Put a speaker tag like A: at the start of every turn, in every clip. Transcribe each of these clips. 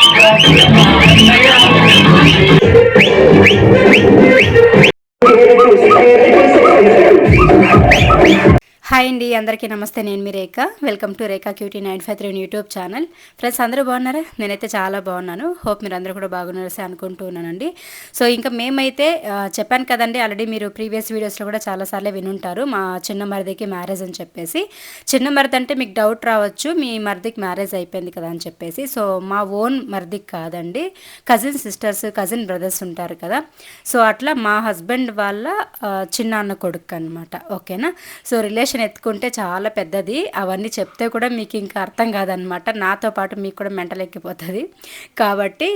A: Hi అండి అందరికీ నమస్తే నేను మీ Rekha. Welcome to Rekha QT nine five three YouTube channel friends అందరూ బాగున్నారా? నేనైతే చాలా బాగున్నాను. హోప్ మీరు అందరూ కూడా బాగున్నారని అనుకుంటున్నానండి సో ఇంకా మేమైతే చెప్పాను కదండి ఆల్రెడీ మీరు ప్రీవియస్ వీడియోస్లో కూడా చాలాసార్లు వినుంటారు. మా చిన్న మరిదికి మ్యారేజ్ అని చెప్పేసి. చిన్న మరిది అంటే మీకు డౌట్ రావచ్చు మీ మరిదికి మ్యారేజ్ అయిపోయింది కదా అని చెప్పేసి. సో మా ఓన్ మరిదికి కాదండి కజిన్ సిస్టర్స్ కజిన్ బ్రదర్స్ ఉంటారు కదా. సో అట్లా మా హస్బెండ్ వాళ్ళ చిన్నాన్న చిన్న అన్న కొడుకు అనమాట ఓకేనా సో రిలేషన్ ఎత్తుకుంటే చాలా పెద్దది. అవన్నీ చెప్తే కూడా మీకు ఇంకా అర్థం కాదనమాట. నాతో పాటు మీకు కూడా మెంటల్ ఎక్కిపోతుంది. కాబట్టి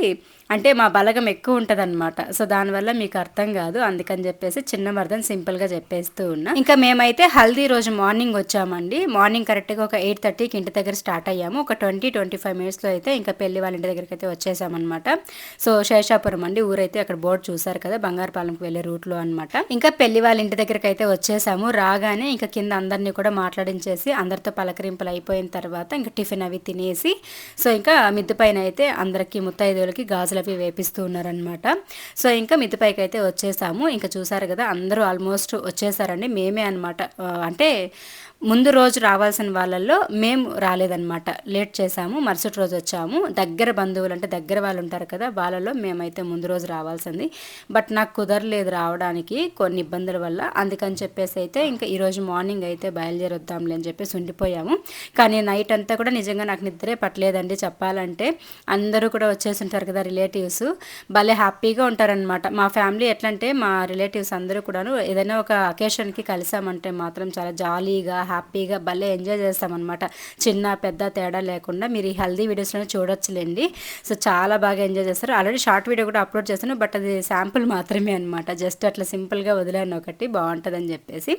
A: అంటే మా బలగం ఎక్కువ ఉంటుంది అనమాట సో దానివల్ల మీకు అర్థం కాదు. అందుకని చెప్పేసి చిన్న మర్దన్ సింపుల్గా చెప్పేస్తూ ఉన్నా. ఇంకా మేమైతే హల్దీ రోజు మార్నింగ్ వచ్చామండి. మార్నింగ్ కరెక్ట్గా ఒక ఎయిట్ థర్టీకి ఇంటి దగ్గర స్టార్ట్ అయ్యాము. ఒక ట్వంటీ ట్వంటీ ఫైవ్ మినిట్స్లో అయితే ఇంకా పెళ్ళి వాళ్ళ ఇంటి దగ్గరికి అయితే వచ్చేసామన్నమాట సో శేషాపురం అండి. ఊరైతే అక్కడ బోర్డు చూసారు కదా బంగారుపాలెంకి వెళ్ళే రూట్లో అనమాట ఇంకా పెళ్ళి వాళ్ళ ఇంటి దగ్గరికి అయితే వచ్చేసాము. రాగానే ఇంకా కింద అందరినీ కూడా మాట్లాడించేసి అందరితో పలకరింపులు అయిపోయిన తర్వాత ఇంకా టిఫిన్ అవి తినేసి సో ఇంకా మిద్దు పైన అయితే అందరికీ ముత్తైదువులకి గాజులు అవి వేపిస్తూ ఉన్నారనమాట సో ఇంకా మిద్దు పైకి అయితే వచ్చేసాము. ఇంకా చూసారు కదా అందరూ ఆల్మోస్ట్ వచ్చేసారండి. మేమే అనమాట అంటే ముందు రోజు రావాల్సిన వాళ్ళల్లో మేము రాలేదన్నమాట. లేట్ చేసాము మరుసటి రోజు వచ్చాము. దగ్గర బంధువులు అంటే దగ్గర వాళ్ళు ఉంటారు కదా వాళ్ళలో మేమైతే ముందు రోజు రావాల్సింది. బట్ నాకు కుదరలేదు రావడానికి కొన్ని ఇబ్బందుల వల్ల. అందుకని చెప్పేసి అయితే ఇంకా ఈరోజు మార్నింగ్ అయితే బయలుదేరొద్దాంలే అని చెప్పేసి ఉండిపోయాము. కానీ నైట్ అంతా కూడా నిజంగా నాకు నిద్రే పట్టలేదండి. చెప్పాలంటే అందరూ కూడా వచ్చేసి ఉంటారు కదా రిలేటివ్స్. భలే హ్యాపీగా ఉంటారనమాట మా ఫ్యామిలీ ఎట్లా అంటే మా రిలేటివ్స్ అందరూ కూడాను ఏదైనా ఒక అకేషన్కి కలిసామంటే మాత్రం చాలా జాలీగా హ్యాపీగా భలే ఎంజాయ్ చేస్తామన్నమాట. చిన్న పెద్ద తేడా లేకుండా మీరు ఈ హెల్దీ వీడియోస్లో చూడొచ్చులేండి. సో చాలా బాగా ఎంజాయ్ చేస్తారు. ఆల్రెడీ షార్ట్ వీడియో కూడా అప్లోడ్ చేస్తాను బట్ అది శాంపుల్ మాత్రమే అనమాట జస్ట్ అట్లా సింపుల్గా వదిలాను ఒకటి బాగుంటుందని చెప్పేసి.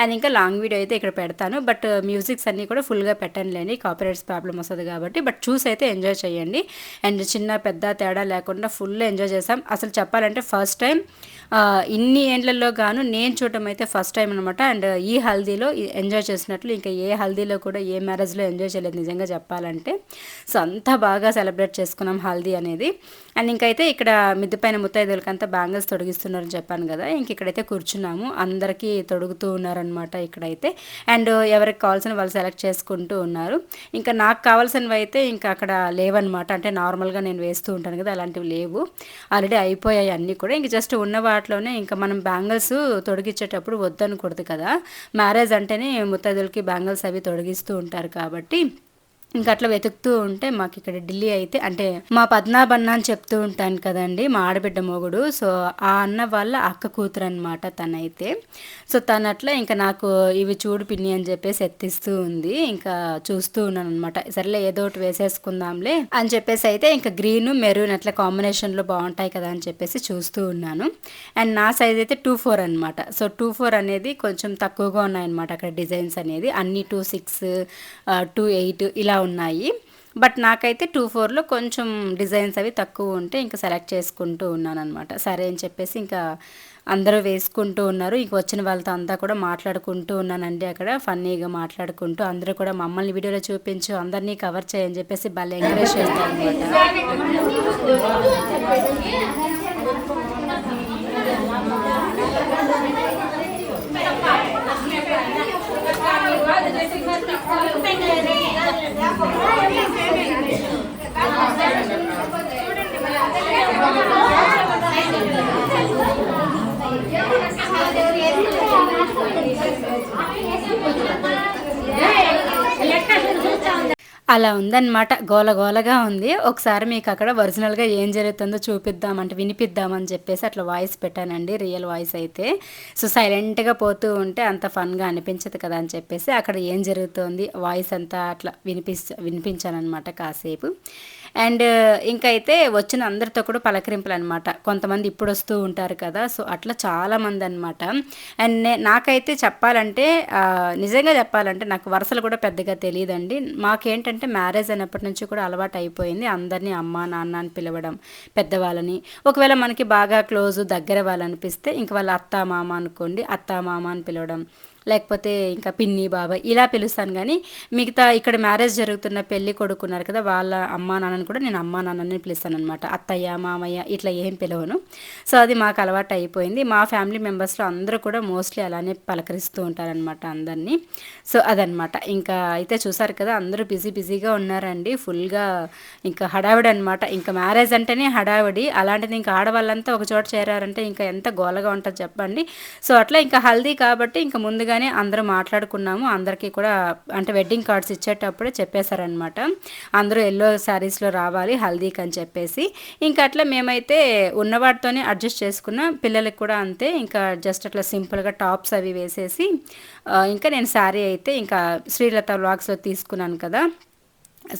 A: అండ్ ఇంకా లాంగ్ వీడియో అయితే ఇక్కడ పెడతాను బట్ మ్యూజిక్స్ అన్నీ కూడా ఫుల్గా పెట్టనులేండి. కాపీరైట్స్ ప్రాబ్లం వస్తుంది కాబట్టి బట్ చూసి అయితే ఎంజాయ్ చేయండి. అండ్ చిన్న పెద్ద తేడా లేకుండా ఫుల్ ఎంజాయ్ చేసాం అసలు చెప్పాలంటే ఫస్ట్ టైం ఇన్ని ఏండ్లలో గాను నేను చూడటం అయితే ఫస్ట్ టైం అనమాట అండ్ ఈ హల్దీలో ఎంజాయ్ చేసినట్లు ఇంకా ఏ హల్దీలో కూడా ఏ మ్యారేజ్లో ఎంజాయ్ చేయలేదు నిజంగా చెప్పాలంటే. సో అంత బాగా సెలబ్రేట్ చేసుకున్నాం హల్దీ అనేది. అండ్ ఇంకైతే ఇక్కడ మిద్ది పైన ముత్తైదులకంతా బ్యాంగిల్స్ తొడిగిస్తున్నారని చెప్పాను కదా. ఇంక ఇక్కడైతే కూర్చున్నాము. అందరికీ తొడుగుతూ ఉన్నారనమాట ఇక్కడైతే. అండ్ ఎవరికి కావాల్సిన వాళ్ళు సెలెక్ట్ చేసుకుంటూ ఉన్నారు. ఇంకా నాకు కావాల్సినవి అయితే ఇంకా అక్కడ లేవన్నమాట. అంటే నార్మల్గా నేను వేస్తూ ఉంటాను కదా అలాంటివి లేవు. ఆల్రెడీ అయిపోయాయి అన్నీ కూడా. ఇంక జస్ట్ ఉన్నవాళ్ళు వాటిలోనే ఇంకా మనం బ్యాంగిల్స్ తొడిగించేటప్పుడు వద్దనకూడదు కదా. మ్యారేజ్ అంటేనే ముత్తైదులకి బ్యాంగిల్స్ అవి తొడిగిస్తూ ఉంటారు కాబట్టి ఇంకా అట్లా వెతుకుతూ ఉంటే మాకు ఇక్కడ ఢిల్లీ అయితే అంటే మా పద్నాభన్న అని చెప్తూ ఉంటాను కదండి మా ఆడబిడ్డ మొగుడు. సో ఆ అన్న వాళ్ళ అక్క కూతురు అనమాట తనైతే. సో తను అట్లా ఇంకా నాకు ఇవి చూడు పిన్ని అని చెప్పేసి ఎత్తిస్తూ ఉంది. ఇంకా చూస్తూ ఉన్నాను అనమాట సరేలే ఏదో ఒకటి వేసేసుకుందాంలే అని చెప్పేసి అయితే ఇంకా గ్రీన్ మెరూన్ అట్లా కాంబినేషన్లో బాగుంటాయి కదా అని చెప్పేసి చూస్తూ ఉన్నాను. అండ్ నా సైజ్ అయితే టూ ఫోర్ అనమాట సో టూ ఫోర్ అనేది కొంచెం తక్కువగా ఉన్నాయన్నమాట అక్కడ డిజైన్స్ అనేది. అన్ని టూ సిక్స్ టూ ఎయిట్ ఇలా ఉన్నాయి. బట్ నాకైతే టూ ఫోర్లో కొంచెం డిజైన్స్ అవి తక్కువ ఉంటే ఇంకా సెలెక్ట్ చేసుకుంటూ ఉన్నాను అనమాట సరే అని చెప్పేసి ఇంకా అందరూ వేసుకుంటూ ఉన్నారు. ఇంక వచ్చిన వాళ్ళతో అంతా కూడా మాట్లాడుకుంటూ ఉన్నానండి అక్కడ. ఫన్నీగా మాట్లాడుకుంటూ అందరూ కూడా మమ్మల్ని వీడియోలో చూపించు అందరినీ కవర్ చేయని చెప్పేసి భలే ఎంకరేజ్ చేస్తాను అనమాట Thank you. అలా ఉందన్నమాట. గోల గోలగా ఉంది. ఒకసారి మీకు అక్కడ ఒరిజినల్గా ఏం జరుగుతుందో చూపిద్దామంటే వినిపిద్దామని చెప్పేసి అట్లా వాయిస్ పెట్టానండి. రియల్ వాయిస్ అయితే. సో సైలెంట్గా పోతూ ఉంటే అంత ఫన్గా అనిపించదు కదా అని చెప్పేసి అక్కడ ఏం జరుగుతుంది వాయిస్ అంతా అట్లా వినిపిస్ వినిపించానమాట కాసేపు. అండ్ ఇంకైతే వచ్చిన అందరితో కూడా పలకరింపులు అనమాట కొంతమంది ఇప్పుడు వస్తూ ఉంటారు కదా సో అట్లా చాలామంది అనమాట అండ్ నే నాకైతే చెప్పాలంటే నిజంగా చెప్పాలంటే నాకు వరుసలు కూడా పెద్దగా తెలియదండి మాకేంటంటే మ్యారేజ్ అయినప్పటి నుంచి కూడా అలవాటు అయిపోయింది అందరినీ అమ్మ నాన్న అని పిలవడం పెద్దవాళ్ళని. ఒకవేళ మనకి బాగా క్లోజ్ దగ్గర వాళ్ళు అనిపిస్తే ఇంక వాళ్ళ అత్త మామ అనుకోండి అత్త మామ అని పిలవడం. లేకపోతే ఇంకా పిన్ని బాబాయ్ ఇలా పిలుస్తాను కానీ మిగతా ఇక్కడ మ్యారేజ్ జరుగుతున్న పెళ్ళి కొడుకున్నారు కదా వాళ్ళ అమ్మా నాన్నని కూడా నేను అమ్మా నాన్నని పిలుస్తాను అనమాట అత్తయ్య మామయ్య ఇట్లా ఏం పిలవను. సో అది మాకు అలవాటు అయిపోయింది. మా ఫ్యామిలీ మెంబర్స్లో అందరూ కూడా మోస్ట్లీ అలానే పలకరిస్తూ ఉంటారనమాట అందరినీ. సో అదనమాట ఇంకా అయితే చూసారు కదా అందరూ బిజీ బిజీగా ఉన్నారండి. ఫుల్గా ఇంకా హడావిడి అనమాట ఇంకా మ్యారేజ్ అంటేనే హడావిడి. అలాంటిది ఇంకా ఆడవాళ్ళంతా ఒక చోట చేరారంటే ఇంకా ఎంత గోలగా ఉంటుంది చెప్పండి. సో అట్లా ఇంకా హల్దీ కాబట్టి ఇంకా ముందుగా ముందుగానే అందరూ మాట్లాడుకున్నాము. అందరికీ కూడా అంటే వెడ్డింగ్ కార్డ్స్ ఇచ్చేటప్పుడే చెప్పేశారనమాట అందరూ ఎల్లో శారీస్లో రావాలి హల్దీకి అని చెప్పేసి. ఇంకా అట్లా మేమైతే ఉన్నవాటితోనే అడ్జస్ట్ చేసుకున్నాం. పిల్లలకి కూడా అంతే. ఇంకా జస్ట్ అట్లా సింపుల్గా టాప్స్ అవి వేసేసి ఇంకా నేను శారీ అయితే ఇంకా శ్రీలత వ్లాగ్స్లో తీసుకున్నాను కదా.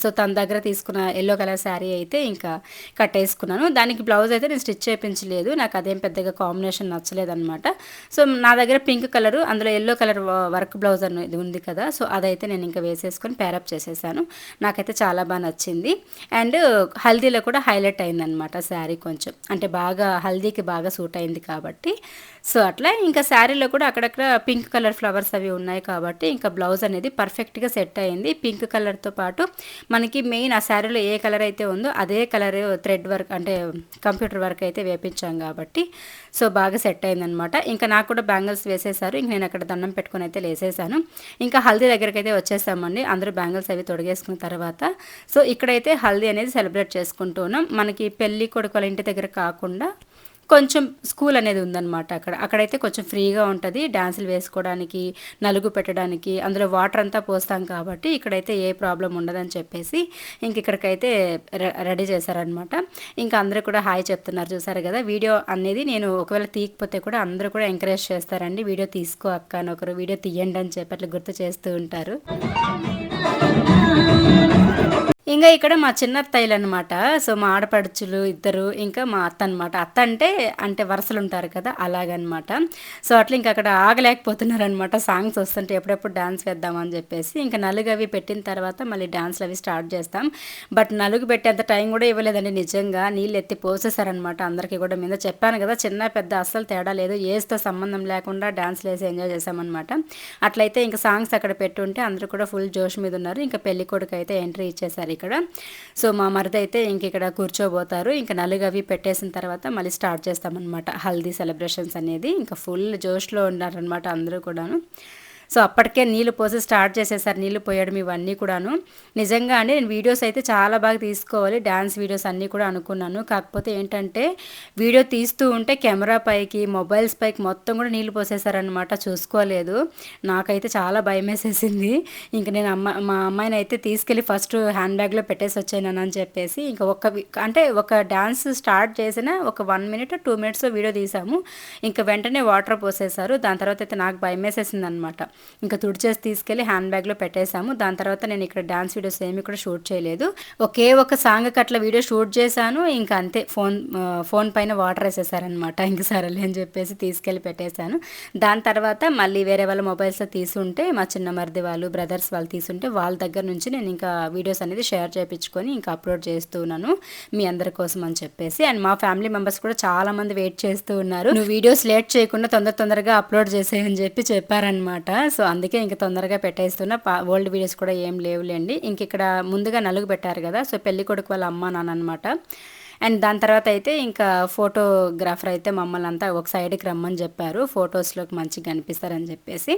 A: సో తన దగ్గర తీసుకున్న ఎల్లో కలర్ శారీ అయితే ఇంకా కట్టేసుకున్నాను. దానికి బ్లౌజ్ అయితే నేను స్టిచ్ చేయించలేదు. నాకు అదేం పెద్దగా కాంబినేషన్ నచ్చలేదు అనమాట సో నా దగ్గర పింక్ కలర్ అందులో ఎల్లో కలర్ వర్క్ బ్లౌజ్ అనేది ఉంది కదా సో అదైతే నేను ఇంకా వేసేసుకొని పేరప్ చేసేసాను. నాకైతే చాలా బాగా నచ్చింది. అండ్ హల్దీలో కూడా హైలైట్ అయిందనమాట శారీ కొంచెం. అంటే బాగా హల్దీకి బాగా సూట్ అయింది కాబట్టి. సో అట్లా ఇంకా శారీలో కూడా అక్కడక్కడ పింక్ కలర్ ఫ్లవర్స్ అవి ఉన్నాయి కాబట్టి ఇంకా బ్లౌజ్ అనేది పర్ఫెక్ట్గా సెట్ అయింది. పింక్ కలర్తో పాటు మనకి మెయిన్ ఆ శారీలో ఏ కలర్ అయితే ఉందో అదే కలర్ థ్రెడ్ వర్క్ అంటే కంప్యూటర్ వర్క్ అయితే వేపించాం కాబట్టి సో బాగా సెట్ అయిందనమాట ఇంకా నాకు కూడా బ్యాంగిల్స్ వేసేసారు. ఇంక నేను అక్కడ దండం పెట్టుకుని అయితే లేసేసాను. ఇంకా హల్దీ దగ్గరికి అయితే వచ్చేసామండి. అందరూ బ్యాంగిల్స్ అవి తొడిగేసుకున్న తర్వాత సో ఇక్కడైతే హల్దీ అనేది సెలబ్రేట్ చేసుకుంటూ ఉన్నాం మనకి పెళ్ళి కొడుకుల ఇంటి దగ్గర కాకుండా కొంచెం స్కూల్ అనేది ఉందన్నమాట అక్కడ. అక్కడైతే కొంచెం ఫ్రీగా ఉంటుంది. డ్యాన్సులు వేసుకోవడానికి నలుగు పెట్టడానికి అందులో వాటర్ అంతా పోస్తాం కాబట్టి ఇక్కడైతే ఏ ప్రాబ్లం ఉండదని చెప్పేసి ఇంక ఇక్కడికైతే రెడీ చేశారనమాట ఇంకా అందరూ కూడా హాయ్ చెప్తున్నారు చూసారు కదా. వీడియో అనేది నేను ఒకవేళ తీయకపోతే కూడా అందరూ కూడా ఎంకరేజ్ చేస్తారండి. వీడియో తీసుకో అక్క అని ఒకరు వీడియో తీయండి అని చెప్పి అట్లా గుర్తు చేస్తూ ఉంటారు. ఇంకా ఇక్కడ మా చిన్న అత్తయ్యలు అనమాట సో మా ఆడపడుచులు ఇద్దరు ఇంకా మా అత్త అనమాట అత్త అంటే అంటే వరుసలు ఉంటారు కదా అలాగనమాట సో అట్లా ఇంకా అక్కడ ఆగలేకపోతున్నారు అనమాట సాంగ్స్ వస్తుంటే ఎప్పుడెప్పుడు డాన్స్ వేద్దామని చెప్పేసి ఇంకా నలుగు అవి పెట్టిన తర్వాత మళ్ళీ డాన్స్లు అవి స్టార్ట్ చేస్తాం. బట్ నలుగు పెట్టేంత టైం కూడా ఇవ్వలేదండి నిజంగా. నీళ్ళు ఎత్తి పోసేసారనమాట అందరికీ కూడా. మీద చెప్పాను కదా చిన్న పెద్ద అస్సలు తేడా లేదు. ఏజ్తో సంబంధం లేకుండా డాన్స్లు వేసి ఎంజాయ్ చేసామన్నమాట. అట్లయితే ఇంకా సాంగ్స్ అక్కడ పెట్టుంటే అందరూ కూడా ఫుల్ జోష్ మీద ఉన్నారు ఇంకా పెళ్ళి కొడుకు అయితే ఎంట్రీ ఇచ్చేసారు. ఇక్కడ. సో మా మరిది అయితే ఇంక ఇక్కడ కూర్చోబోతారు. ఇంకా నలుగు అవి పెట్టేసిన తర్వాత మళ్ళీ స్టార్ట్ చేస్తామన్నమాట. హల్దీ సెలబ్రేషన్స్ అనేది. ఇంకా ఫుల్ జోష్లో ఉన్నారనమాట అందరూ కూడాను. సో అప్పటికే నీళ్ళు పోసి స్టార్ట్ చేసేసారు. నీళ్ళు పోయడం ఇవన్నీ కూడాను. నిజంగా అండి నేను వీడియోస్ అయితే చాలా బాగా తీసుకోవాలి. డ్యాన్స్ వీడియోస్ అన్నీ కూడా అనుకున్నాను. కాకపోతే ఏంటంటే వీడియో తీస్తూ ఉంటే కెమెరా పైకి మొబైల్స్ పైకి మొత్తం కూడా నీళ్ళు పోసేసారనమాట చూసుకోలేదు. నాకైతే చాలా భయం వేసేసింది. ఇంక నేను అమ్మ మా అమ్మాయిని అయితే తీసుకెళ్ళి ఫస్ట్ హ్యాండ్ బ్యాగ్లో పెట్టేసి వచ్చాను అని చెప్పేసి ఇంకా ఒక అంటే ఒక డ్యాన్స్ స్టార్ట్ చేసిన ఒక one minute two minutes video తీసాము. ఇంకా వెంటనే వాటర్ పోసేసారు. దాని తర్వాత అయితే నాకు భయం వేసేసింది అనమాట ఇంకా తుడిచేసి తీసుకెళ్ళి హ్యాండ్ బ్యాగ్లో పెట్టేశాము. దాని తర్వాత నేను ఇక్కడ డాన్స్ వీడియోస్ ఏమి కూడా షూట్ చేయలేదు. ఒకే ఒక సాంగ్ అట్లా వీడియో షూట్ చేశాను. ఇంకా అంతే ఫోన్ ఫోన్ పైన వాటర్ వేసేసారనమాట ఇంక సరేలే అని చెప్పేసి తీసుకెళ్ళి పెట్టేశాను. దాని తర్వాత మళ్ళీ వేరే వాళ్ళ మొబైల్స్లో తీసుంటే మా చిన్న మరిది వాళ్ళు బ్రదర్స్ వాళ్ళు తీసుంటే వాళ్ళ దగ్గర నుంచి నేను ఇంకా వీడియోస్ అనేది షేర్ చేయించుకొని ఇంకా అప్లోడ్ చేస్తూ ఉన్నాను మీ అందరి కోసం అని చెప్పేసి. అండ్ మా ఫ్యామిలీ మెంబర్స్ కూడా చాలా మంది వెయిట్ చేస్తూ ఉన్నారు. నువ్వు వీడియోస్ లేట్ చేయకుండా తొందర తొందరగా అప్లోడ్ చేసేయని చెప్పి చెప్పారనమాట సో అందుకే ఇంక తొందరగా పెట్టేస్తున్నా. ఓల్డ్ వీడియోస్ కూడా ఏం లేవులేండి. ఇంక ఇక్కడ ముందుగా నలుగు పెట్టారు కదా సో పెళ్ళికొడుకు వాళ్ళ అమ్మ నాన్న అనమాట అండ్ దాని తర్వాత అయితే ఇంకా ఫోటోగ్రాఫర్ అయితే మమ్మల్ని అంతా ఒక సైడ్కి రమ్మని చెప్పారు. ఫొటోస్లోకి మంచిగా కనిపిస్తారని చెప్పేసి.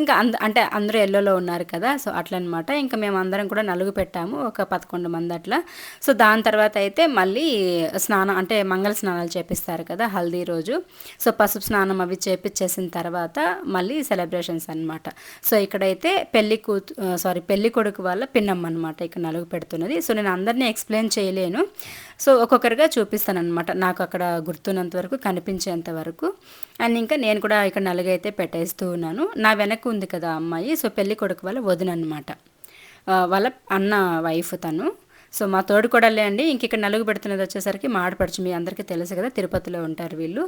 A: ఇంకా అంద అంటే అందరూ ఎల్లోలో ఉన్నారు కదా సో అట్లా అనమాట ఇంకా మేము అందరం కూడా నలుగు పెట్టాము ఒక పదకొండు మంది అట్లా. సో దాని తర్వాత అయితే మళ్ళీ స్నానం అంటే మంగళ స్నానాలు చేపిస్తారు కదా హల్దీ రోజు. సో పసుపు స్నానం అవి చేపించేసిన తర్వాత మళ్ళీ సెలబ్రేషన్స్ అనమాట సో ఇక్కడైతే పెళ్ళి కూతు సారీ పెళ్ళి కొడుకు వాళ్ళ పిన్నమ్మ అనమాట ఇక్కడ నలుగు పెడుతున్నది. సో నేను అందరినీ ఎక్స్ప్లెయిన్ చేయలేను. సో ఒక్కొక్కరిగా చూపిస్తాను అనమాట నాకు అక్కడ గుర్తున్నంత వరకు కనిపించేంత వరకు. అండ్ ఇంకా నేను కూడా ఇక్కడ నలుగైతే పెట్టేస్తూ ఉన్నాను. నా వెనక్కు ఉంది కదా అమ్మాయి. సో పెళ్ళి కొడుకు వాళ్ళ వదిన అనమాట వాళ్ళ అన్న వైఫ్ తను. సో మా తోడు కొడలే అండి. ఇంక ఇక్కడ నలుగు పెడుతున్నది వచ్చేసరికి మా ఆడపడుచు మీ అందరికీ తెలుసు కదా తిరుపతిలో ఉంటారు వీళ్ళు.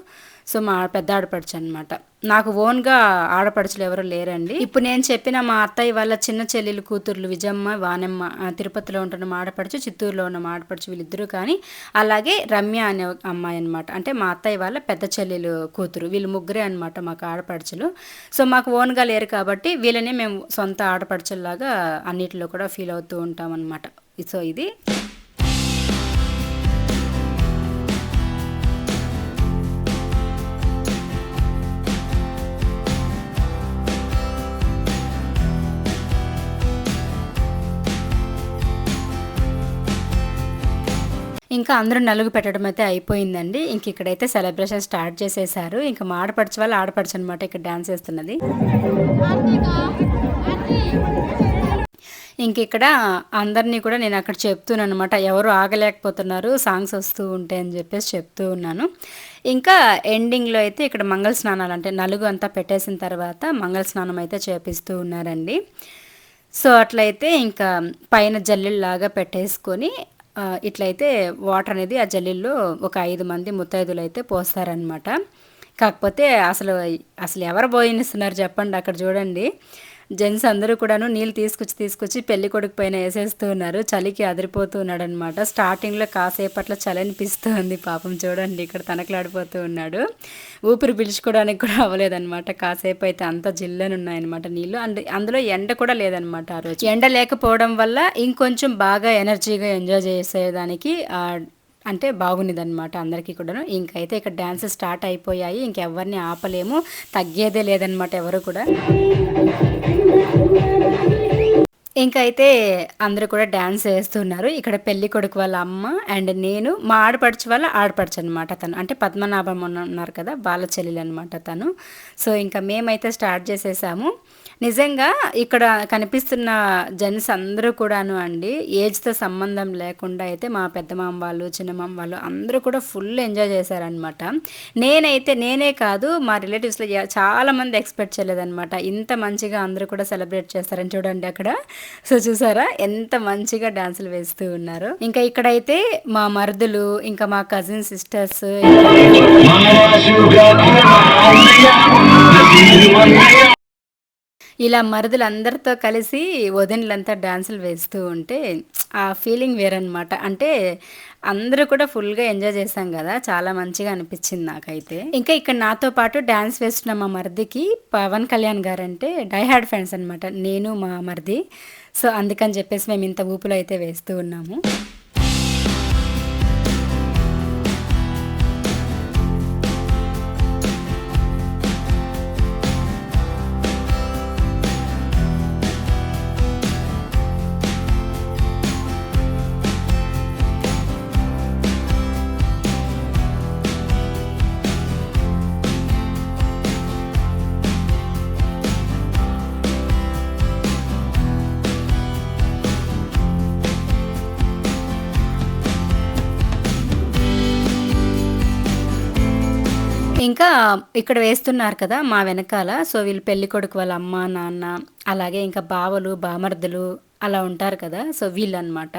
A: సో మా పెద్ద ఆడపడుచు అనమాట నాకు ఓన్గా ఆడపడుచులు ఎవరు లేరండి. ఇప్పుడు నేను చెప్పిన మా అత్తయ్య వాళ్ళ చిన్న చెల్లెలు కూతుర్లు విజయమ్మ వానమ్మ తిరుపతిలో ఉంటున్న మా ఆడపడుచు చిత్తూరులో ఉన్న మా ఆడపడుచు వీళ్ళిద్దరూ కానీ అలాగే రమ్య అనే ఒక అమ్మాయి అనమాట అంటే మా అత్తయ్య వాళ్ళ పెద్ద చెల్లెలు కూతురు వీళ్ళు ముగ్గురే అనమాట మాకు ఆడపడుచులు. సో మాకు ఓన్గా లేరు కాబట్టి వీళ్ళని మేము సొంత ఆడపడుచుల్లాగా అన్నిటిలో కూడా ఫీల్ అవుతూ ఉంటాం అనమాట సో ఇది. ఇంకా అందరూ నలుగు పెట్టడం అయితే అయిపోయిందండి. ఇంక ఇక్కడైతే సెలబ్రేషన్ స్టార్ట్ చేసేసారు. ఇంకా మా వాళ్ళు ఆడపడుచు అనమాట ఇక్కడ డాన్స్ చేస్తున్నది. ఇంక ఇక్కడ అందరినీ కూడా నేను అక్కడ చెప్తున్నాను అనమాట ఎవరు ఆగలేకపోతున్నారు సాంగ్స్ వస్తూ ఉంటాయి అని చెప్పేసి చెప్తూ ఉన్నాను. ఇంకా ఎండింగ్లో అయితే ఇక్కడ మంగళ స్నానాలు అంటే నలుగు అంతా పెట్టేసిన తర్వాత మంగళ స్నానం అయితే చేపిస్తూ ఉన్నారండి. సో అట్లయితే ఇంకా పైన జల్లెల్లాగా పెట్టేసుకొని ఇట్లయితే వాటర్ అనేది ఆ జల్లిల్లో ఒక ఐదు మంది ముత్తైదులు అయితే పోస్తారనమాట కాకపోతే అసలు అసలు ఎవరు పోయినిస్తున్నారు చెప్పండి అక్కడ చూడండి. జెంట్స్ అందరూ కూడాను నీళ్ళు తీసుకొచ్చి తీసుకొచ్చి పెళ్ళి కొడుకు పైన వేసేస్తూ ఉన్నారు. చలికి అదిరిపోతూ ఉన్నాడు అనమాట స్టార్టింగ్లో కాసేపట్లో చలి అనిపిస్తుంది పాపం చూడండి. ఇక్కడ తనకలాడిపోతూ ఉన్నాడు. ఊపిరి పీల్చుకోవడానికి కూడా అవ్వలేదన్నమాట. కాసేపు అయితే అంత జిల్లని ఉన్నాయన్నమాట నీళ్ళు. అండ్ అందులో ఎండ కూడా లేదనమాట ఆ రోజు. ఎండ లేకపోవడం వల్ల ఇంకొంచెం బాగా ఎనర్జీగా ఎంజాయ్ చేసేదానికి అంటే బాగుండేదన్నమాట అందరికీ కూడాను. ఇంకైతే ఇక్కడ డ్యాన్స్ స్టార్ట్ అయిపోయాయి. ఇంకెవరిని ఆపలేము. తగ్గేదే లేదనమాట ఎవరు కూడా. ఇంకైతే అందరూ కూడా డ్యాన్స్ వేస్తున్నారు. ఇక్కడ పెళ్ళి కొడుకు వాళ్ళ అమ్మ అండ్ నేను. మా ఆడపడుచు వాళ్ళ ఆడపడుచు అనమాట తను. అంటే పద్మనాభం ఉన్నారు కదా బాల చెల్లెలు అనమాట తను. సో ఇంకా మేమైతే స్టార్ట్ చేసేసాము. నిజంగా ఇక్కడ కనిపిస్తున్న జెంట్స్ అందరూ కూడాను అండి ఏజ్తో సంబంధం లేకుండా అయితే మా పెద్దమామ వాళ్ళు చిన్నమామ వాళ్ళు అందరూ కూడా ఫుల్ ఎంజాయ్ చేశారనమాట నేనైతే నేనే కాదు మా రిలేటివ్స్లో చాలా మంది ఎక్స్పెక్ట్ చేయలేదన్నమాట. ఇంత మంచిగా అందరూ కూడా సెలబ్రేట్ చేస్తారని చూడండి అక్కడ. సో చూసారా ఎంత మంచిగా డాన్సులు వేస్తూ ఉన్నారు. ఇంకా ఇక్కడైతే మా మరుదులు ఇంకా మా కజిన్ సిస్టర్స్ ఇలా మరుదులందరితో కలిసి వదినలంతా డాన్సులు వేస్తూ ఉంటే ఆ ఫీలింగ్ వేరనమాట అంటే అందరూ కూడా ఫుల్గా ఎంజాయ్ చేశాం కదా చాలా మంచిగా అనిపించింది నాకైతే. ఇంకా ఇక్కడ నాతో పాటు డ్యాన్స్ వేస్తున్న మా మరిదికి పవన్ కళ్యాణ్ గారు అంటే డైహార్డ్ ఫ్యాన్స్ అనమాట నేను మా మరిది. సో అందుకని చెప్పేసి మేము ఇంత ఊపులో అయితే వేస్తూ ఉన్నాము. ఇంకా ఇక్కడ వేస్తున్నారు కదా మా వెనకాల. సో వీళ్ళు పెళ్ళి కొడుకు వాళ్ళ అమ్మ నాన్న అలాగే ఇంకా బావలు బామర్దులు అలా ఉంటారు కదా. సో వీళ్ళు అనమాట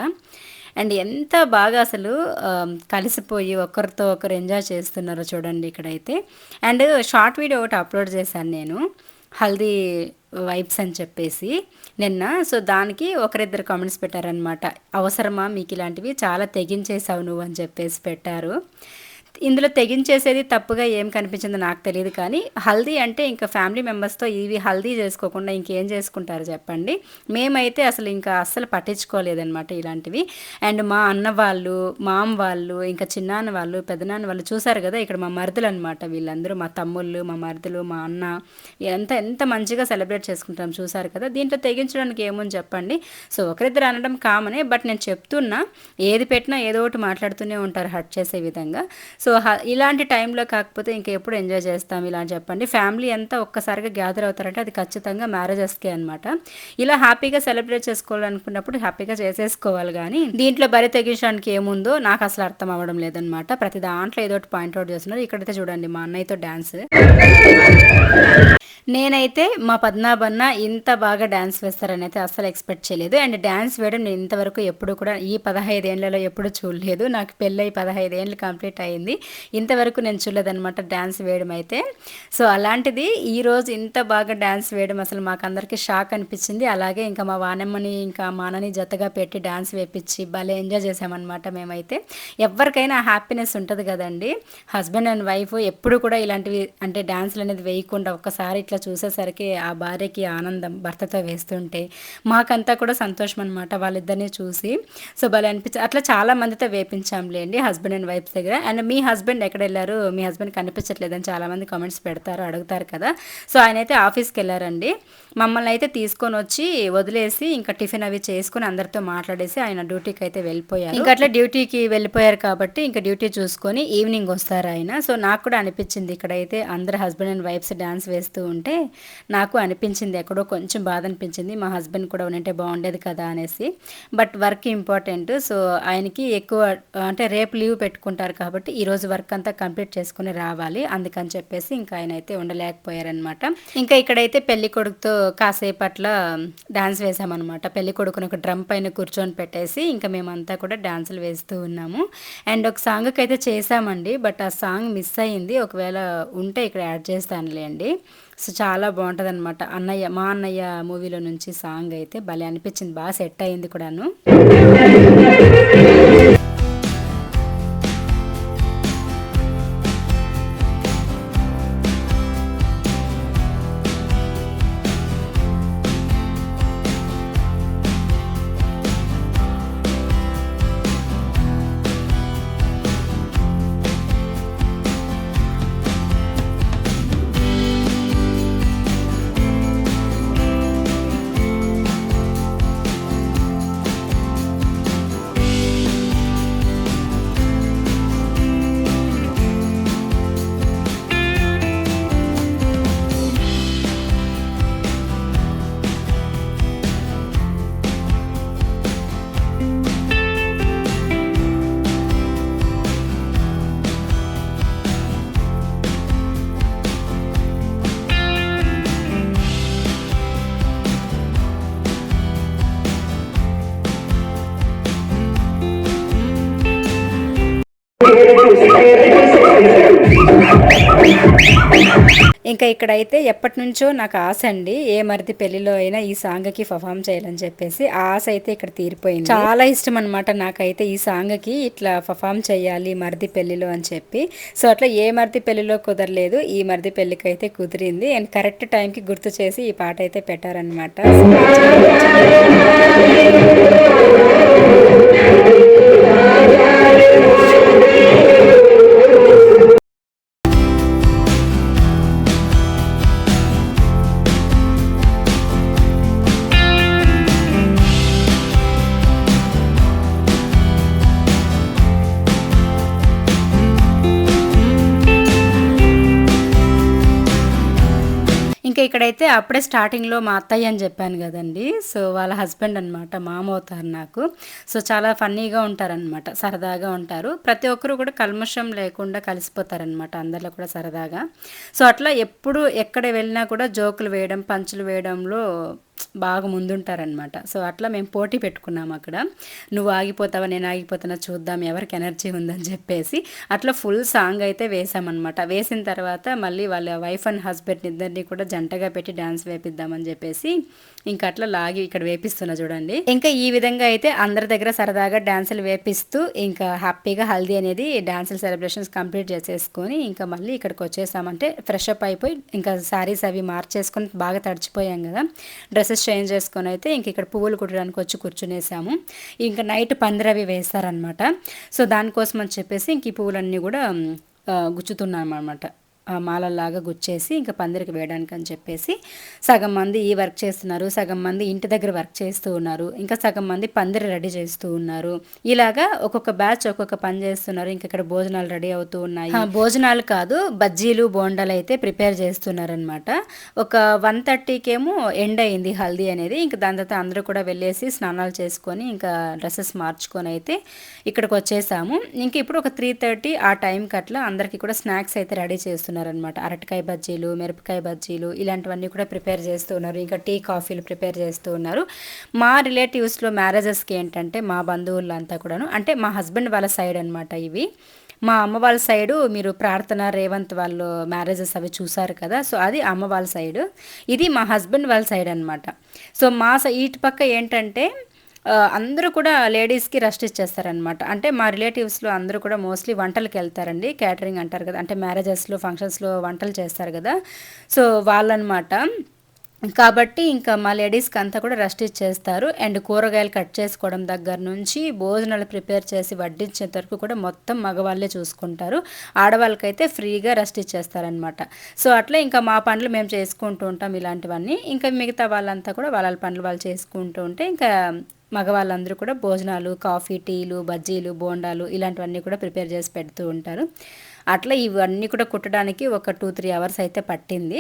A: అండ్ ఎంత బాగా అసలు కలిసిపోయి ఒకరితో ఒకరు ఎంజాయ్ చేస్తున్నారో చూడండి ఇక్కడైతే. అండ్ షార్ట్ వీడియో ఒకటి అప్లోడ్ చేశాను నేను హల్దీ వైబ్స్ అని చెప్పేసి నిన్న. సో దానికి ఒకరిద్దరు కామెంట్స్ పెట్టారనమాట అవసరమా? మీకు ఇలాంటివి చాలా తెగించేసావు నువ్వు అని చెప్పేసి పెట్టారు. ఇందులో తెగించేసేది తప్పుగా ఏం కనిపించిందో నాకు తెలియదు కానీ హల్దీ అంటే ఇంకా ఫ్యామిలీ మెంబర్స్తో ఇవి హల్దీ చేసుకోకుండా ఇంకేం చేసుకుంటారు చెప్పండి. మేమైతే అసలు ఇంకా అస్సలు పట్టించుకోలేదన్నమాట ఇలాంటివి. అండ్ మా అన్న వాళ్ళు మామ వాళ్ళు ఇంకా చిన్నాన్న వాళ్ళు పెద్దనాన్న వాళ్ళు చూసారు కదా ఇక్కడ మా మరుదులు అనమాట వీళ్ళందరూ మా తమ్ముళ్ళు మా మరుదులు మా అన్న ఎంత ఎంత మంచిగా సెలబ్రేట్ చేసుకుంటాం చూసారు కదా. దీంట్లో తెగించడానికి ఏముంది చెప్పండి. సో ఒకరిద్దరు అనడం కామనే బట్ నేను చెప్తున్నా ఏది పెట్టినా ఏదో ఒకటి మాట్లాడుతూనే ఉంటారు హట్ చేసే విధంగా. సో హ- ఇలాంటి టైంలో కాకపోతే ఇంకా ఎప్పుడు ఎంజాయ్ చేస్తాం ఇలా అని చెప్పండి. ఫ్యామిలీ అంతా ఒక్కసారిగా గ్యాదర్ అవుతారంటే అది ఖచ్చితంగా మ్యారేజెస్కే అనమాట ఇలా హ్యాపీగా సెలబ్రేట్ చేసుకోవాలనుకున్నప్పుడు హ్యాపీగా చేసేసుకోవాలి కానీ దీంట్లో బరి తెగించడానికి ఏముందో నాకు అసలు అర్థం అవ్వడం లేదనమాట ప్రతి దాంట్లో ఏదో ఒకటి పాయింట్అవుట్ చేస్తున్నారు. ఇక్కడైతే చూడండి మా అన్నయ్యతో డ్యాన్స్. నేనైతే మా పద్నాభన్న ఇంత బాగా డ్యాన్స్ వేస్తారని అయితే అస్సలు ఎక్స్పెక్ట్ చేయలేదు. అండ్ డ్యాన్స్ వేయడం నేను ఇంతవరకు ఎప్పుడు కూడా ఈ పదహైదు ఏళ్ళలో ఎప్పుడు చూడలేదు. నాకు పెళ్ళై పదహైదేళ్ళు కంప్లీట్ అయింది. ఇంతవరకు నేను చూడలేదనమాట డ్యాన్స్ వేయడం అయితే. సో అలాంటిది ఈరోజు ఇంత బాగా డ్యాన్స్ వేయడం అసలు మాకు అందరికీ షాక్ అనిపించింది. అలాగే ఇంకా మా వానమ్మని ఇంకా మానని జతగా పెట్టి డ్యాన్స్ వేపించి భలే ఎంజాయ్ చేసామన్నమాట మేమైతే. ఎవరికైనా హ్యాపీనెస్ ఉంటుంది కదండి. హస్బెండ్ అండ్ వైఫ్ ఎప్పుడు కూడా ఇలాంటివి అంటే డ్యాన్స్లు అనేది వేయకుండా ఒక్కసారి ఇట్లా చూసేసరికి ఆ భార్యకి ఆనందం భర్తతో వేస్తుంటే మాకంతా కూడా సంతోషం అనమాట వాళ్ళిద్దరిని చూసి. సో భలే అనిపించి అట్లా చాలా మందితో వేపించాంలేండి హస్బెండ్ అండ్ వైఫ్ దగ్గర. అండ్ మీ హస్బెండ్ ఎక్కడ వెళ్ళారు? మీ హస్బెండ్ కనిపించట్లేదని చాలామంది కామెంట్స్ పెడతారు అడుగుతారు కదా. సో ఆయన అయితే ఆఫీస్కి వెళ్ళారండి. మమ్మల్ని అయితే తీసుకొని వచ్చి వదిలేసి ఇంకా టిఫిన్ అవి చేసుకుని అందరితో మాట్లాడేసి ఆయన డ్యూటీకి అయితే వెళ్ళిపోయారు. ఇంకా అట్లా డ్యూటీకి వెళ్ళిపోయారు కాబట్టి ఇంకా డ్యూటీ చూసుకొని ఈవినింగ్ వస్తారు ఆయన. సో నాకు కూడా అనిపించింది ఇక్కడైతే అందరు హస్బెండ్ అండ్ వైఫ్స్ డ్యాన్స్ వేస్తూ ఉంటే. నాకు అనిపించింది ఎక్కడో కొంచెం బాధ అనిపించింది మా హస్బెండ్ కూడా ఉంటే బాగుండేది కదా అనేసి. But work important. సో ఆయనకి ఎక్కువ అంటే రేపు లీవ్ పెట్టుకుంటారు కాబట్టి ఈరోజు వర్క్ అంతా కంప్లీట్ చేసుకుని రావాలి. అందుకని చెప్పేసి ఇంకా ఆయన అయితే ఉండలేకపోయారనమాట ఇంకా ఇక్కడైతే పెళ్ళి కొడుకుతో కాసేపు అట్లా డాన్స్ వేసామన్నమాట. పెళ్ళి కొడుకుని ఒక డ్రమ్ పైన కూర్చొని పెట్టేసి ఇంకా మేమంతా కూడా డాన్సులు వేస్తూ ఉన్నాము. అండ్ ఒక సాంగ్కి అయితే చేసామండి బట్ ఆ సాంగ్ మిస్ అయ్యింది ఒకవేళ ఉంటే ఇక్కడ యాడ్ చేస్తానులేండి. సో చాలా బాగుంటుంది అనమాట అన్నయ్య మా అన్నయ్య మూవీలో నుంచి సాంగ్ అయితే భలే అనిపించింది. బాగా సెట్ అయింది కూడాను. ఇంకా ఇక్కడైతే ఎప్పటి నుంచో నాకు ఆశ అండి ఏ మరిది పెళ్ళిలో అయినా ఈ సాంగ్కి పర్ఫామ్ చేయాలని చెప్పేసి ఆ ఆశ అయితే ఇక్కడ తీరిపోయింది. చాలా ఇష్టం అనమాట నాకైతే ఈ సాంగ్కి ఇట్లా పర్ఫామ్ చేయాలి మరిది పెళ్ళిలో అని చెప్పి. సో అట్లా ఏ మరిది పెళ్ళిలో కుదరలేదు ఈ మరిది పెళ్ళికి అయితే కుదిరింది. అండ్ కరెక్ట్ టైంకి గుర్తు చేసి ఈ పాట అయితే పెట్టారనమాట ఇంకా ఇక్కడైతే అప్పుడే స్టార్టింగ్లో మా అత్తయ్య అని చెప్పాను కదండి. సో వాళ్ళ హస్బెండ్ అనమాట మామ అవుతారు నాకు. సో చాలా ఫన్నీగా ఉంటారనమాట సరదాగా ఉంటారు. ప్రతి ఒక్కరు కూడా కల్మషం లేకుండా కలిసిపోతారనమాట అందరిలో కూడా సరదాగా. సో అట్లా ఎప్పుడు ఎక్కడ వెళ్ళినా కూడా జోకులు వేయడం పంచులు వేయడంలో బాగా ముందుంటారనమాట సో అట్లా మేము పోటీ పెట్టుకున్నాము అక్కడ. నువ్వు ఆగిపోతావా నేను ఆగిపోతున్నా చూద్దాం ఎవరికి ఎనర్జీ ఉందని చెప్పేసి అట్లా ఫుల్ సాంగ్ అయితే వేసామన్నమాట. వేసిన తర్వాత మళ్ళీ వాళ్ళ వైఫ్ అండ్ హస్బెండ్ ఇద్దరిని కూడా జంటగా పెట్టి డ్యాన్స్ వేపిద్దామని చెప్పేసి ఇంకా అట్లా లాగి ఇక్కడ వేపిస్తున్నా చూడండి. ఇంకా ఈ విధంగా అయితే అందరి దగ్గర సరదాగా డ్యాన్సులు వేపిస్తూ ఇంకా హ్యాపీగా హల్దీ అనేది డ్యాన్సులు సెలబ్రేషన్స్ కంప్లీట్ చేసేసుకొని ఇంకా మళ్ళీ ఇక్కడికి వచ్చేసామంటే ఫ్రెష్ అప్ అయిపోయి ఇంకా శారీస్ అవి మార్చేసుకొని బాగా తడిచిపోయాం కదా. డ్రెస్సెస్ చేంజ్ చేసుకొని అయితే ఇంక ఇక్కడ పువ్వులు కుట్టడానికి వచ్చి కూర్చునేసాము. ఇంకా నైట్ పందిరవి వేస్తారనమాట సో దానికోసం అని చెప్పేసి ఇంక ఈ పువ్వులన్నీ కూడా గుచ్చుతున్నాం అనమాట మాలల్లాగా గుచ్చేసి ఇంకా పందిరికి వేయడానికి అని చెప్పేసి సగం మంది ఈ వర్క్ చేస్తున్నారు సగం మంది ఇంటి దగ్గర వర్క్ చేస్తూ ఉన్నారు ఇంకా సగం మంది పందిరి రెడీ చేస్తూ ఉన్నారు. ఇలాగా ఒక్కొక్క బ్యాచ్ ఒక్కొక్క పని చేస్తున్నారు ఇంకా ఇక్కడ భోజనాలు రెడీ అవుతూ ఉన్నాయి. భోజనాలు కాదు బజ్జీలు బోండాలు అయితే ప్రిపేర్ చేస్తున్నారనమాట ఒక వన్ థర్టీకేమో ఎండ్ అయింది హల్దీ అనేది ఇంకా దాని తర్వాత అందరూ కూడా వెళ్ళేసి స్నానాలు చేసుకొని ఇంకా డ్రెస్సెస్ మార్చుకొని అయితే ఇక్కడికి వచ్చేసాము. ఇంక ఇప్పుడు ఒక త్రీ థర్టీ ఆ టైంకి అట్లా అందరికీ కూడా స్నాక్స్ అయితే రెడీ చేస్తున్నారు. ఉన్నారనమాట అరటికాయ బజ్జీలు మిరపకాయ బజ్జీలు ఇలాంటివన్నీ కూడా ప్రిపేర్ చేస్తూ ఉన్నారు. ఇంకా టీ కాఫీలు ప్రిపేర్ చేస్తూ ఉన్నారు. మా రిలేటివ్స్లో మ్యారేజెస్కి ఏంటంటే మా బంధువులంతా కూడాను అంటే మా హస్బెండ్ వాళ్ళ సైడ్ అనమాట ఇవి. మా అమ్మ వాళ్ళ సైడు మీరు ప్రార్థన రేవంత్ వాళ్ళు మ్యారేజెస్ అవి చూసారు కదా సో అది అమ్మ వాళ్ళ సైడు. ఇది మా హస్బెండ్ వాళ్ళ సైడ్ అనమాట సో మా ఇటు పక్క ఏంటంటే అందరూ కూడా లేడీస్కి రెస్ట్ ఇచ్చేస్తారనమాట అంటే మా రిలేటివ్స్లో అందరూ కూడా మోస్ట్లీ వంటలకు వెళ్తారండి. క్యాటరింగ్ అంటారు కదా అంటే మ్యారేజెస్లో ఫంక్షన్స్లో వంటలు చేస్తారు కదా. సో వాళ్ళనమాట కాబట్టి ఇంకా మా లేడీస్కి అంతా కూడా రెస్ట్ ఇచ్చేస్తారు. అండ్ కూరగాయలు కట్ చేసుకోవడం దగ్గర నుంచి భోజనాలు ప్రిపేర్ చేసి వడ్డించేంత వరకు కూడా మొత్తం మగవాళ్ళే చూసుకుంటారు. ఆడవాళ్ళకైతే ఫ్రీగా రెస్ట్ ఇచ్చేస్తారనమాట సో అట్లా ఇంకా మా పనులు మేము చేసుకుంటూ ఉంటాం ఇలాంటివన్నీ. ఇంకా మిగతా వాళ్ళంతా కూడా వాళ్ళ పనులు వాళ్ళు చేసుకుంటూ ఉంటే ఇంకా మగవాళ్ళందరూ కూడా భోజనాలు కాఫీ టీలు బజ్జీలు బోండాలు ఇలాంటివన్నీ కూడా ప్రిపేర్ చేసి పెడుతూ ఉంటారు. అట్లా ఇవన్నీ కూడా కుట్టడానికి ఒక టూ త్రీ అవర్స్ అయితే పట్టింది.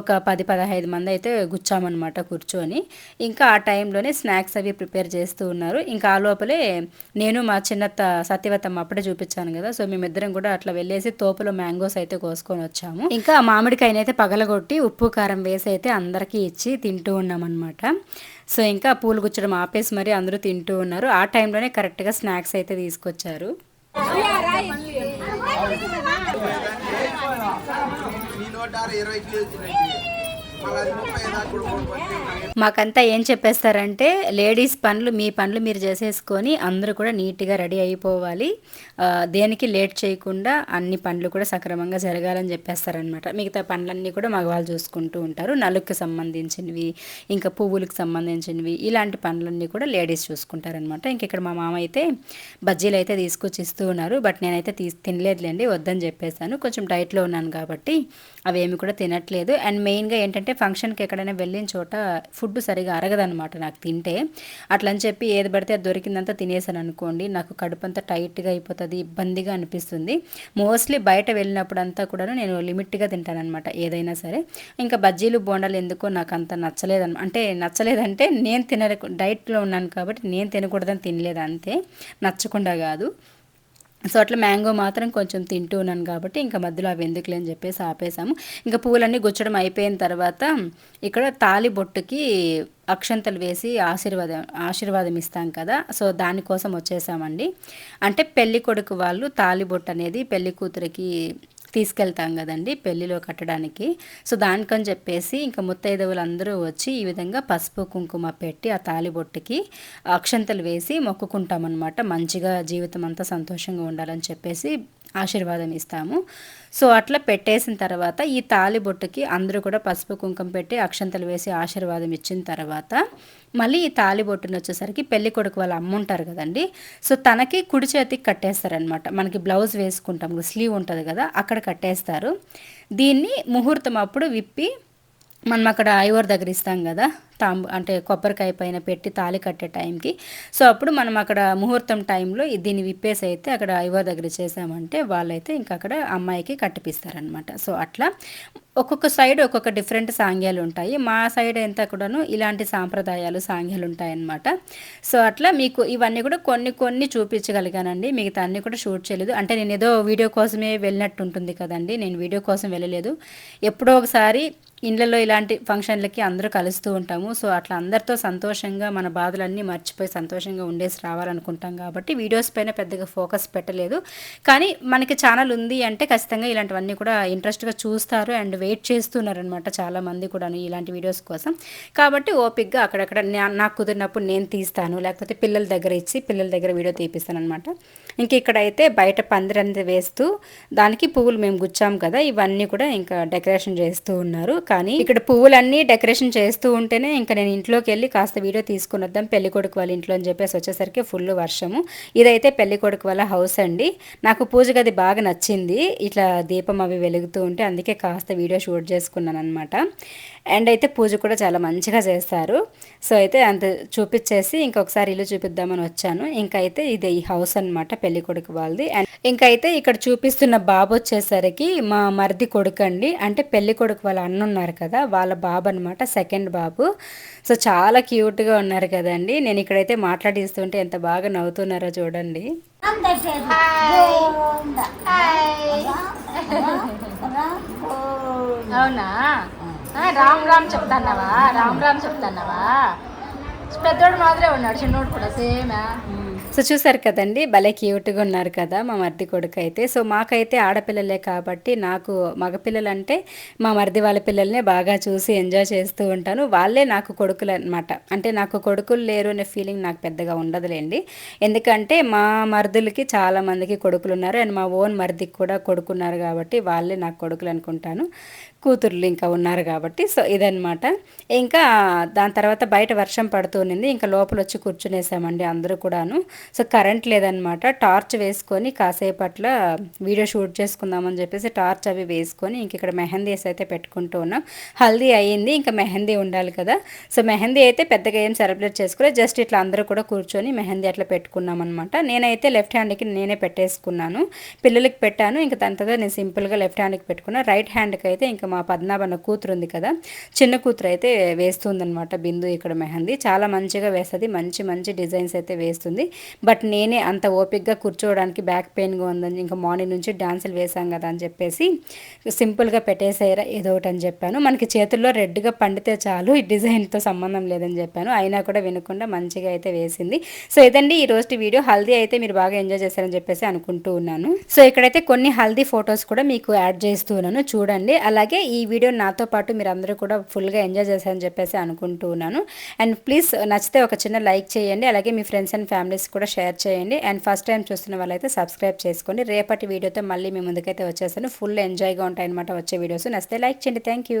A: ఒక పది పదహైదు మంది అయితే గుచ్చామన్నమాట కూర్చొని. ఇంకా ఆ టైంలోనే స్నాక్స్ అవి ప్రిపేర్ చేస్తూ ఉన్నారు. ఇంకా ఆ లోపలే నేను మా చిన్నత్త సత్యవతమ్మ అప్పుడే చూపించాను కదా సో మేమిద్దరం కూడా అట్లా వెళ్ళేసి తోపులో మ్యాంగోస్ అయితే కోసుకొని వచ్చాము. ఇంకా మామిడికాయనైతే పగలగొట్టి ఉప్పు కారం వేసి అయితే అందరికీ ఇచ్చి తింటూ ఉన్నామన్నమాట. సో ఇంకా పూలు గుచ్చడం ఆపేసి మరి అందరూ తింటూ ఉన్నారు. ఆ టైంలోనే కరెక్ట్గా స్నాక్స్ అయితే తీసుకొచ్చారు. ఇరవై కిలో మాకంతా ఏం చెప్పేస్తారంటే లేడీస్ పనులు మీ పనులు మీరు చేసేసుకొని అందరూ కూడా నీట్గా రెడీ అయిపోవాలి. దేనికి లేట్ చేయకుండా అన్ని పనులు కూడా సక్రమంగా జరగాలని చెప్పేస్తారనమాట మిగతా పనులన్నీ కూడా మగవాళ్ళు చూసుకుంటూ ఉంటారు. నలుగుకి సంబంధించినవి ఇంకా పువ్వులకు సంబంధించినవి ఇలాంటి పనులన్నీ కూడా లేడీస్ చూసుకుంటారనమాట ఇంక ఇక్కడ మా మామ అయితే బజ్జీలు అయితే తీసుకొచ్చి ఇస్తూ ఉన్నారు. బట్ నేనైతే తీ తినలేదులేండి వద్దని చెప్పేసాను కొంచెం డైట్లో ఉన్నాను కాబట్టి అవేమి కూడా తినట్లేదు. అండ్ మెయిన్గా ఏంటంటే ఫంక్షన్కి ఎక్కడైనా వెళ్ళిన చోట ఫుడ్ ఫుడ్ సరిగా అరగదనమాట నాకు తింటే. అట్లా అని చెప్పి ఏది పడితే అది దొరికిందంతా తినేసాను అనుకోండి. నాకు కడుపు అంతా టైట్గా అయిపోతుంది ఇబ్బందిగా అనిపిస్తుంది. మోస్ట్లీ బయట వెళ్ళినప్పుడు అంతా కూడా నేను లిమిట్గా తింటానమాట ఏదైనా సరే. ఇంకా బజ్జీలు బోండాలు ఎందుకో నాకు అంత నచ్చలేదన్న అంటే నచ్చలేదంటే నేను తిన డైట్లో ఉన్నాను కాబట్టి నేను తినకూడదని తినలేదు అంతే. నచ్చకుండా కాదు. సో అట్లా మ్యాంగో మాత్రం కొంచెం తింటూ ఉన్నాను కాబట్టి ఇంకా మధ్యలో అవి ఎందుకులే అని చెప్పేసి ఆపేసాము. ఇంకా పూలన్నీ గుచ్చడం అయిపోయిన తర్వాత ఇక్కడ తాలి బొట్టుకి అక్షంతలు వేసి ఆశీర్వాదం ఆశీర్వాదం ఇస్తాం కదా. సో దానికోసం వచ్చేసామండి. అంటే పెళ్ళి కొడుకు వాళ్ళు తాలిబొట్టు అనేది పెళ్ళి కూతురికి తీసుకెళ్తాం కదండి పెళ్ళిలో కట్టడానికి. సో దానికని చెప్పేసి ఇంకా ముత్తైదవులు అందరూ వచ్చి ఈ విధంగా పసుపు కుంకుమ పెట్టి ఆ తాలిబొట్టుకి అక్షంతలు వేసి మొక్కుకుంటామన్నమాట. మంచిగా జీవితం అంతా సంతోషంగా ఉండాలని చెప్పేసి ఆశీర్వాదం ఇస్తాము. సో అట్లా పెట్టేసిన తర్వాత ఈ తాలిబొట్టుకి అందరూ కూడా పసుపు కుంకుమ పెట్టి అక్షంతలు వేసి ఆశీర్వాదం ఇచ్చిన తర్వాత మళ్ళీ ఈ తాలిబొట్టుని వచ్చేసరికి పెళ్ళి కొడుకు వాళ్ళ అమ్మ ఉంటారు కదండి. సో తనకి కుడి చేతికి కట్టేస్తారనమాట మనకి బ్లౌజ్ వేసుకుంటాం స్లీవ్ ఉంటుంది కదా అక్కడ కట్టేస్తారు. దీన్ని ముహూర్తం అప్పుడు విప్పి మనం అక్కడ ఐవర్ దగ్గర ఇస్తాం కదా తాంబు అంటే కొబ్బరికాయ పైన పెట్టి తాళి కట్టే టైంకి. సో అప్పుడు మనం అక్కడ ముహూర్తం టైంలో దీన్ని విప్పేసి అయితే అక్కడ ఐవర్ దగ్గర చేసామంటే వాళ్ళైతే ఇంకా అక్కడ అమ్మాయికి కట్టిపిస్తారనమాట సో అట్లా ఒక్కొక్క సైడ్ ఒక్కొక్క డిఫరెంట్ సాంగ్యాలు ఉంటాయి. మా సైడ్ అంతా కూడాను ఇలాంటి సాంప్రదాయాలు సాంగ్యాలు ఉంటాయన్నమాట. సో అట్లా మీకు ఇవన్నీ కూడా కొన్ని కొన్ని చూపించగలిగానండి. మిగతా అన్నీ కూడా షూట్ చేయలేదు. అంటే నేను ఏదో వీడియో కోసమే వెళ్ళినట్టు ఉంటుంది కదండి. నేను వీడియో కోసం వెళ్ళలేదు. ఎప్పుడో ఒకసారి ఇండ్లలో ఇలాంటి ఫంక్షన్లకి అందరూ కలుస్తూ ఉంటాము. సో అట్లా అందరితో సంతోషంగా మన బాధలన్నీ మర్చిపోయి సంతోషంగా ఉండేసి రావాలనుకుంటాం కాబట్టి వీడియోస్ పైన పెద్దగా ఫోకస్ పెట్టలేదు. కానీ మనకి ఛానల్ ఉంది అంటే ఖచ్చితంగా ఇలాంటివన్నీ కూడా ఇంట్రెస్ట్గా చూస్తారు. అండ్ వెయిట్ చేస్తున్నారనమాట చాలామంది కూడా ఇలాంటి వీడియోస్ కోసం. కాబట్టి ఓపిక్గా అక్కడక్కడ నాకు కుదిరినప్పుడు నేను తీస్తాను. లేకపోతే పిల్లల దగ్గర ఇచ్చి పిల్లల దగ్గర వీడియో తీపిస్తాను అనమాట ఇంక ఇక్కడైతే బయట పందిరంది వేస్తూ దానికి పువ్వులు మేము గుచ్చాం కదా ఇవన్నీ కూడా ఇంకా డెకరేషన్ చేస్తూ ఉన్నారు. కానీ ఇక్కడ పువ్వులన్నీ డెకరేషన్ చేస్తూ ఉంటేనే ఇంకా నేను ఇంట్లోకి వెళ్ళి కాస్త వీడియో తీసుకుని వద్దాం పెళ్ళి కొడుకు వాళ్ళ ఇంట్లో అని చెప్పేసి వచ్చేసరికి ఫుల్ వర్షము. ఇదైతే పెళ్ళి కొడుకు వాళ్ళ హౌస్ అండి. నాకు పూజ గది బాగా నచ్చింది. ఇట్లా దీపం అవి వెలుగుతూ ఉంటే అందుకే కాస్త వీడియో షూట్ చేసుకున్నాను అనమాట అండ్ అయితే పూజ కూడా చాలా మంచిగా చేస్తారు. సో అయితే అంత చూపించేసి ఇంకొకసారి ఇల్లు చూపిద్దామని వచ్చాను. ఇంకా అయితే ఇది ఈ హౌస్ అనమాట పెళ్ళి కొడుకు వాళ్ళది. అండ్ ఇంకా అయితే ఇక్కడ చూపిస్తున్న బాబు వచ్చేసరికి మా మరిది కొడుకు అండి. అంటే పెళ్ళి కొడుకు వాళ్ళ అన్న ఉన్నారు కదా వాళ్ళ బాబు అనమాట సెకండ్ బాబు. సో చాలా క్యూట్గా ఉన్నారు కదండి. నేను ఇక్కడైతే మాట్లాడిస్తుంటే ఎంత బాగా నవ్వుతున్నారో చూడండి.
B: అవునా? రామ్ రామ్ చెప్తాన్నావా? రామ్ రామ్ చెప్తాన్నావా? పెద్దోడు మాదిరే ఉన్నాడు చిన్నోడు కూడా సేమ్
A: సో చూసారు కదండి భలే క్యూట్గా ఉన్నారు కదా మా మరిది కొడుకు అయితే సో మాకైతే ఆడపిల్లలే కాబట్టి నాకు మగపిల్లలు అంటే మా మరిది వాళ్ళ పిల్లల్నే బాగా చూసి ఎంజాయ్ చేస్తూ ఉంటాను. వాళ్ళే నాకు కొడుకులు అనమాట అంటే నాకు కొడుకులు లేరు అనే ఫీలింగ్ నాకు పెద్దగా ఉండదులేండి. ఎందుకంటే మా మరుదులకి చాలామందికి కొడుకులు ఉన్నారు అండ్ మా ఓన్ మర్దికి కూడా కొడుకున్నారు కాబట్టి వాళ్ళే నాకు కొడుకులు అనుకుంటాను. కూతుర్లు ఇంకా ఉన్నారు కాబట్టి సో ఇదనమాట ఇంకా దాని తర్వాత బయట వర్షం పడుతూ ఇంకా లోపల వచ్చి కూర్చునేసామండి అందరూ కూడాను. సో కరెంట్ లేదనమాట టార్చ్ వేసుకొని కాసేపట్ల వీడియో షూట్ చేసుకుందామని చెప్పేసి టార్చ్ అవి వేసుకొని ఇంక ఇక్కడ మెహందీస్ అయితే పెట్టుకుంటూ ఉన్నాం. హల్దీ అయ్యింది ఇంకా మెహందీ ఉండాలి కదా. సో మెహందీ అయితే పెద్దగా ఏం సెలబ్రేట్ చేసుకోలేదు. జస్ట్ ఇట్లా అందరూ కూడా కూర్చొని మెహందీ అట్లా పెట్టుకున్నాం అనమాట నేనైతే లెఫ్ట్ హ్యాండ్కి నేనే పెట్టేసుకున్నాను. పిల్లలకి పెట్టాను. ఇంకా దాని తర్వాత నేను సింపుల్గా లెఫ్ట్ హ్యాండ్కి పెట్టుకున్నాను రైట్ హ్యాండ్కి అయితే ఇంకా మా పద్నాభన్న కూతురు ఉంది కదా చిన్న కూతురు అయితే వేస్తుందనమాట బిందు ఇక్కడ మెహందీ. చాలా మంచిగా వేస్తుంది మంచి మంచి డిజైన్స్ అయితే వేస్తుంది. బట్ నేనే అంత ఓపిక్గా కూర్చోవడానికి బ్యాక్ పెయిన్గా ఉందని ఇంకా మార్నింగ్ నుంచి డాన్సులు వేసాం కదా అని చెప్పేసి సింపుల్గా పెట్టేసేయరా ఏదో ఒకటి అని చెప్పాను. మనకి చేతుల్లో రెడ్గా పండితే చాలు ఈ డిజైన్తో సంబంధం లేదని చెప్పాను. అయినా కూడా వినకుండా మంచిగా అయితే వేసింది. సో ఇదండి ఈ రోజు వీడియో? హల్దీ అయితే మీరు బాగా ఎంజాయ్ చేశారని చెప్పేసి అనుకుంటూ ఉన్నాను. సో ఇక్కడైతే కొన్ని హల్దీ ఫొటోస్ కూడా మీకు యాడ్ చేస్తూ ఉన్నాను. చూడండి. అలాగే ఈ వీడియో నాతో పాటు మీరు అందరూ కూడా ఫుల్గా ఎంజాయ్ చేశారని చెప్పేసి అనుకుంటున్నాను. అండ్ ప్లీజ్ నచ్చితే ఒక చిన్న లైక్ చేయండి అలాగే మీ ఫ్రెండ్స్ అండ్ ఫ్యామిలీస్ కూడా షేర్ చేయండి. అండ్ ఫస్ట్ టైం చూస్తున్న వాళ్ళైతే సబ్స్క్రైబ్ చేసుకోండి. రేపటి వీడియోతో మళ్ళీ మీ ముందుకైతే వచ్చేస్తాను. ఫుల్ ఎంజాయ్గా ఉంటాయి అనమాట వచ్చే వీడియోస్. నచ్చితే లైక్ చేయండి. Thank you.